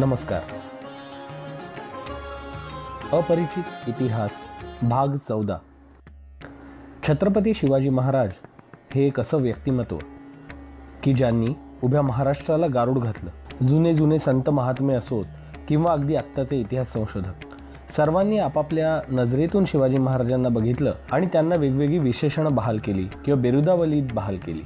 नमस्कार. अपरिचित इतिहास भाग चौदा. छत्रपती शिवाजी महाराज हे एक असं व्यक्तिमत्व की ज्यांनी उभ्या महाराष्ट्राला गारूड घातलं. जुने जुने संत महात्मे असोत किंवा अगदी आत्ताचे इतिहास संशोधक. सर्वांनी आपापल्या नजरेतून शिवाजी महाराजांना बघितलं आणि त्यांना वेगवेगळी विशेषणं बहाल केली किंवा बेरुदावलीत बहाल केली.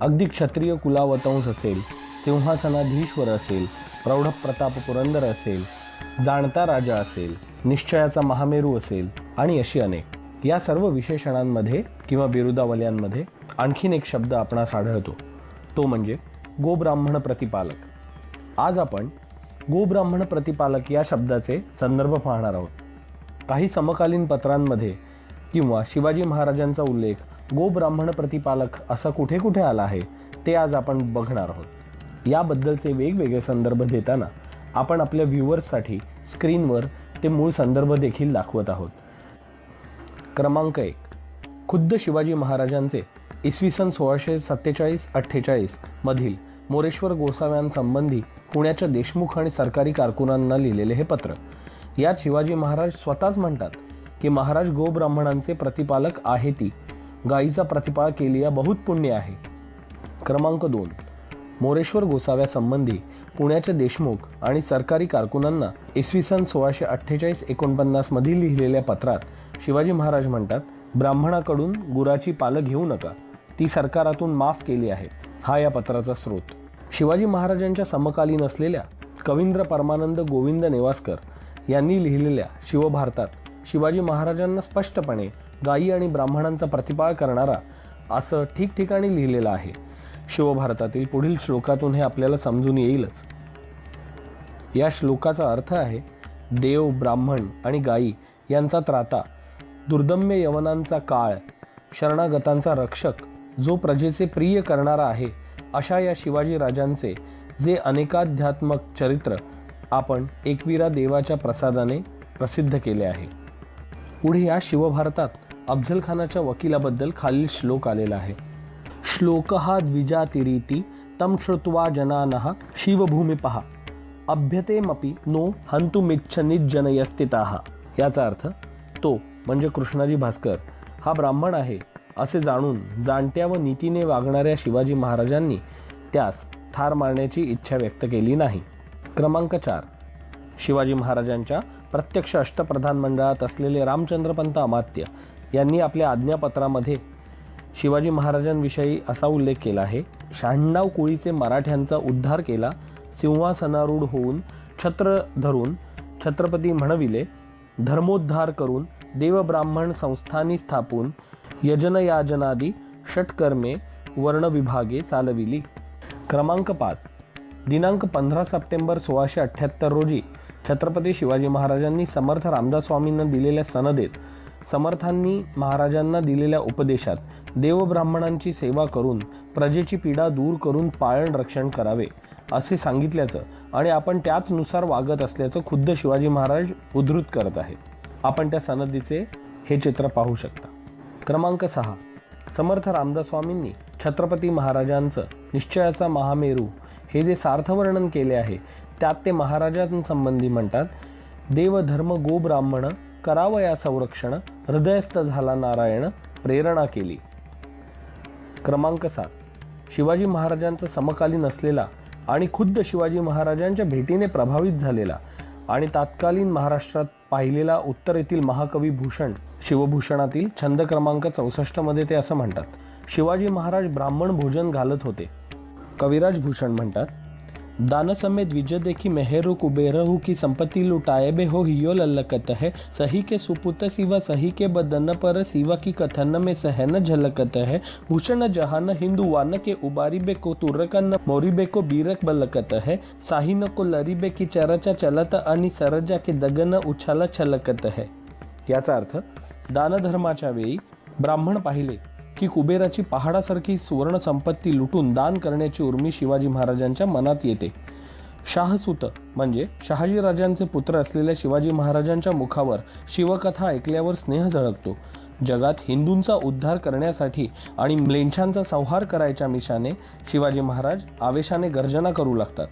अगदी क्षत्रिय कुलावतंस असेल सिंहासनाधीश्वर असेल प्रौढ प्रताप पुरंदर असेल जाणता राजा असेल निश्चयाचा महामेरू असेल आणि अशी अनेक. या सर्व विशेषणांमध्ये किंवा बिरुदावल्यांमध्ये आणखीन एक शब्द आपणास आढळतो तो म्हणजे गोब्राह्मण प्रतिपालक. आज आपण गोब्राह्मण प्रतिपालक या शब्दाचे संदर्भ पाहणार आहोत. काही समकालीन पत्रांमध्ये किंवा शिवाजी महाराजांचा उल्लेख गोब्राह्मण प्रतिपालक असा कुठे कुठे आला आहे ते आज आपण बघणार आहोत. याबद्दलचे वेगवेगळे संदर्भ देताना आपण आपल्या व्ह्युअर्ससाठी स्क्रीनवर ते मूळ संदर्भ देखील दाखवत आहोत. क्रमांक एक. खुद्द शिवाजी महाराजांचे इसवी सन सोळाशे सत्तेचाळीस अठ्ठेचाळीस मधील मोरेश्वर गोसाव्यांसंबंधी पुण्याच्या देशमुख आणि सरकारी कारकुनांना लिहिलेले हे पत्र. यात शिवाजी महाराज स्वतःच म्हणतात की महाराज गोब्राह्मणांचे प्रतिपालक आहे ती. गायीचा प्रतिपाळ केलिया बहुत पुण्य आहे. क्रमांक दोन. मोरेश्वर गोसाव्यासंबंधी पुण्याच्या देशमुख आणि सरकारी कारकुनांना इसवी सन सोळाशे अठ्ठेचाळीस एकोणपन्नासमध्ये लिहिलेल्या पत्रात शिवाजी महाराज म्हणतात ब्राह्मणाकडून गुराची पालं घेऊ नका ती सरकारातून माफ केली आहे हा या पत्राचा स्रोत. शिवाजी महाराजांच्या समकालीन असलेल्या कवींद्र परमानंद गोविंद नेवासकर यांनी लिहिलेल्या शिवभारतात शिवाजी महाराजांना स्पष्टपणे गायी आणि ब्राह्मणांचा प्रतिपाळ करणारा असं ठिकठिकाणी लिहिलेलं आहे. शिवभारतातील पुढील श्लोकातून हे आपल्याला समजून येईलच. या श्लोकाचा अर्थ आहे देव ब्राह्मण आणि गायी यांचा त्राता दुर्दम्य यवनांचा काळ शरणागतांचा रक्षक जो प्रजेचे प्रिय करणारा आहे अशा या शिवाजी राजांचे जे अनेकाध्यात्मक चरित्र आपण एकवीरा देवाच्या प्रसादाने प्रसिद्ध केले आहे. पुढे या शिवभारतात अफझल खानाच्या वकिलाबद्दल खालील श्लोक आलेला आहे. श्लोकः द्विजातिरिति तं श्रुत्वा जनानः शिवभूमिपः। अभ्यतेमपि नो हंतुमिच्छनिज्जनयस्थिताः याचा अर्थ तो म्हणजे कृष्णाजी भास्कर हा ब्राह्मण आहे असे जाणून जाणत्या व नीतीने वागणाऱ्या शिवाजी महाराजांनी त्यास ठार मारण्याची इच्छा व्यक्त केली नाही. क्रमांक चार. शिवाजी महाराजांच्या प्रत्यक्ष अष्टप्रधान मंडळात असलेले रामचंद्रपंत अमात्य यांनी आपल्या आज्ञापत्रामध्ये शिवाजी महाराजांविषयी असा उल्लेख केला आहे शहाण्णव कुळीचे मराठ्यांचा उद्धार केला सिंहासनारूढ होऊन छत्र धरून छत्रपती म्हणविले धर्मोद्धार करून देवब्राह्मण संस्थानी स्थापून यजनयाजनादी षटकर्मे वर्णविभागे चालविली. क्रमांक पाच. दिनांक पंधरा सप्टेंबर सोळाशे अठ्ठ्याहत्तर रोजी छत्रपती शिवाजी महाराजांनी समर्थ रामदास स्वामींना दिलेल्या सनदेत समर्थांनी महाराजांना दिलेल्या उपदेशात देवब्राह्मणांची सेवा करून प्रजेची पीडा दूर करून पाळण रक्षण करावे असे सांगितल्याचं आणि आपण त्याचनुसार वागत असल्याचं खुद्द शिवाजी महाराज उद्धृत करत आहेत. आपण त्या सनदीचे हे चित्र पाहू शकता. क्रमांक सहा. समर्थ रामदास स्वामींनी छत्रपती महाराजांचं निश्चयाचा महामेरू हे जे सार्थवर्णन केले आहे त्यात ते महाराजांसंबंधी म्हणतात देवधर्म गोब्राह्मण करावया संरक्षण हृदयस्थ झाला नारायण प्रेरणा केली. क्रमांक सात. शिवाजी महाराजांचा समकालीन असलेला आणि खुद्द शिवाजी महाराजांच्या भेटीने प्रभावित झालेला आणि तात्कालीन महाराष्ट्रात पाहिलेला उत्तरेतील महाकवी भूषण शिवभूषणातील छंद क्रमांक चौसष्टमध्ये ते असं म्हणतात शिवाजी महाराज ब्राह्मण भोजन घालत होते. कविराज भूषण म्हणतात दान समेत विजय देखी मेहरू कुबेरहु की संपत्ति लुटाए बे हो हियो ललकत है। सही के सुपुत सिवा सही के बदन पर सिवा की कथन में सहन झलकत है। भूषण जहान हिंदू वान के उबारी बे को तुरकन मोरी बे को बीरक बलकत है। साहिन को लरी बे की चरचा चलत आणि सरजा के दगन उछाला छलकत है। याचा अर्थ दानधर्माच्या वेळी ब्राह्मण पाहिले की कुबेराची पहाडासारखी सुवर्ण संपत्ती लुटून दान करण्याची उर्मी शिवाजी महाराजांच्या मनात येते. शाहसूत म्हणजे शहाजीराजांचे पुत्र असलेल्या शिवाजी महाराजांच्या मुखावर शिवकथा ऐकल्यावर स्नेह झळकतो. जगात हिंदूंचा उद्धार करण्यासाठी आणि म्लेंछांचा संहार करायच्या मिशाने शिवाजी महाराज आवेशाने गर्जना करू लागतात.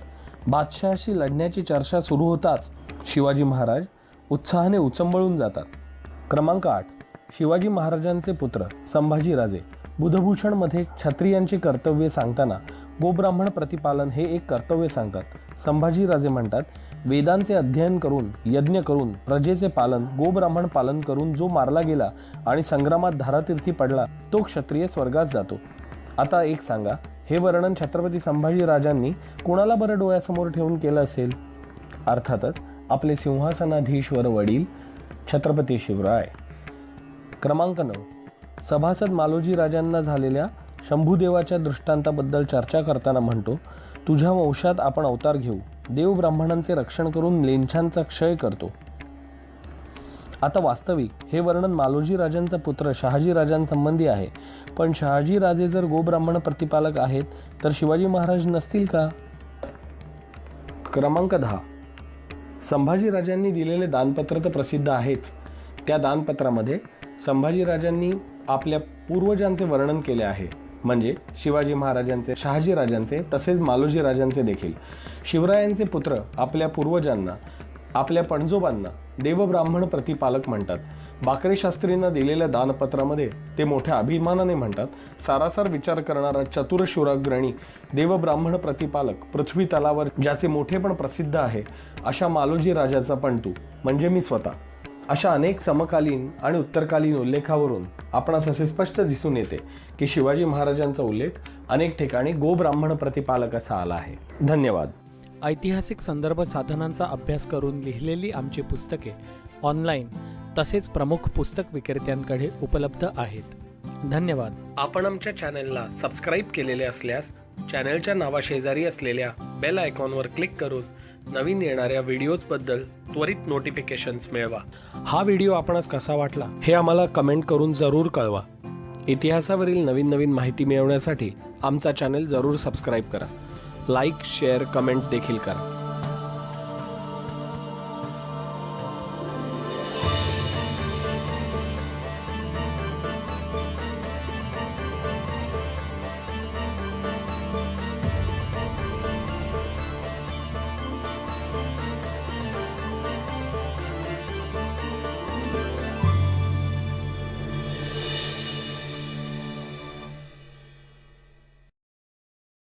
बादशहाशी लढण्याची चर्चा सुरू होताच शिवाजी महाराज उत्साहाने उचंबळून जातात. क्रमांक आठ. शिवाजी महाराजांचे पुत्र संभाजीराजे बुधभूषणमध्ये क्षत्रियांची कर्तव्ये सांगताना गोब्राह्मण प्रतिपालन हे एक कर्तव्य सांगतात. संभाजीराजे म्हणतात वेदांचे अध्ययन करून यज्ञ करून प्रजेचे पालन गोब्राह्मण पालन करून जो मारला गेला आणि संग्रामात धारातीर्थी पडला तो क्षत्रिय स्वर्गास जातो. आता एक सांगा हे वर्णन छत्रपती संभाजीराजांनी कोणाला बरं डोळ्यासमोर ठेवून केलं असेल? अर्थातच आपले सिंहासनाधीश्वर वडील छत्रपती शिवराय. क्रमांक नऊ. सभासद मालोजी राजांना झालेल्या शंभूदेवाच्या दृष्टांताबद्दल चर्चा करताना म्हणतो तुझ्या वंशात आपण अवतार घेऊ. देव ब्राह्मणांचे रक्षण करून लेंछांचा क्षय करतो. आता वास्तविक हे वर्णन मालोजी राजांचा पुत्र शहाजी राजांसंबंधी आहे. पण शहाजी राजे जर गोब्राह्मण प्रतिपालक आहेत तर शिवाजी महाराज नसतील का? क्रमांक दहा. संभाजी राजांनी दिलेले दानपत्र तर प्रसिद्ध आहेच. त्या दानपत्रामध्ये संभाजीराजांनी आपल्या पूर्वजांचे वर्णन केले आहे. म्हणजे शिवाजी महाराजांचे शहाजी राजांचे तसेच मालोजी राजांचे देखील. शिवरायांचे पुत्र आपल्या पूर्वजांना आपल्या पणजोबांना देवब्राह्मण प्रतिपालक म्हणतात. बाकरे शास्त्रींना दिलेल्या दानपत्रामध्ये ते मोठ्या अभिमानाने म्हणतात सारासार विचार करणारा चतुर शुराग्रणी देवब्राह्मण प्रतिपालक पृथ्वी तलावर ज्याचे मोठे पण प्रसिद्ध आहे अशा मालोजी राजाचा पण तू म्हणजे मी स्वतः. अशा अनेक समकालीन आणि उत्तरकालीन उल्लेखावरून आपणास असे स्पष्ट दिसून येते की शिवाजी महाराजांचा उल्लेख अनेक ठिकाणी गोब्राह्मण प्रतिपालक असा आला आहे. धन्यवाद. ऐतिहासिक संदर्भ साधनांचा अभ्यास करून लिहिलेली आमची पुस्तके ऑनलाईन तसेच प्रमुख पुस्तक विक्रेत्यांकडे उपलब्ध आहेत. धन्यवाद. आपण आमच्या चॅनलला सबस्क्राईब केलेले असल्यास चॅनलच्या नावाशेजारी असलेल्या बेल आयकॉनवर क्लिक करून नवीन येणाऱ्या व्हिडिओजबद्दल त्वरित नोटिफिकेशन्स मिळवा. हा व्हिडिओ आपणास कसा वाटला हे आम्हाला कमेंट करून जरूर कळवा. इतिहासावरील नवीन नवीन माहिती मिळवण्यासाठी आमचा चॅनल जरूर सबस्क्राईब करा. लाईक शेअर कमेंट देखील करा.